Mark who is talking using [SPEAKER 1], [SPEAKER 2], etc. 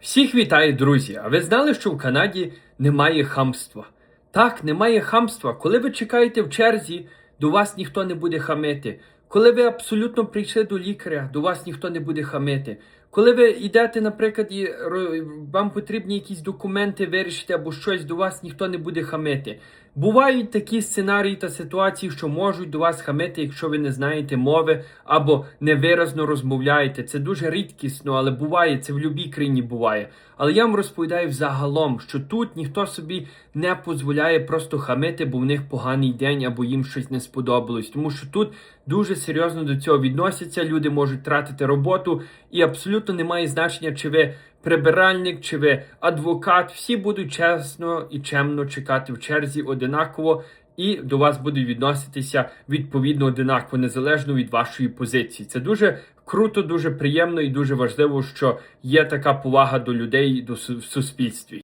[SPEAKER 1] Всіх вітаю, друзі! А ви знали, що в Канаді немає хамства? Так, немає хамства. Коли ви чекаєте в черзі, до вас ніхто не буде хамити. Коли ви абсолютно прийшли до лікаря, до вас ніхто не буде хамити. Коли ви йдете, наприклад, і вам потрібні якісь документи вирішити або щось, до вас ніхто не буде хамити. Бувають такі сценарії та ситуації, що можуть до вас хамити, якщо ви не знаєте мови або невиразно розмовляєте. Це дуже рідкісно, але буває, це в будь-якій країні буває. Але я вам розповідаю взагалом, що тут ніхто собі не дозволяє просто хамити, бо в них поганий день або їм щось не сподобалось. Тому що тут дуже серйозно до цього відносяться. Люди можуть тратити роботу, і абсолютно немає значення, чи ви прибиральник, чи ви адвокат. Всі будуть чесно і чемно чекати в черзі одинаково. І до вас будуть відноситися відповідно одинаково, незалежно від вашої позиції. Це дуже круто, дуже приємно і дуже важливо, що є така повага до людей до в суспільстві.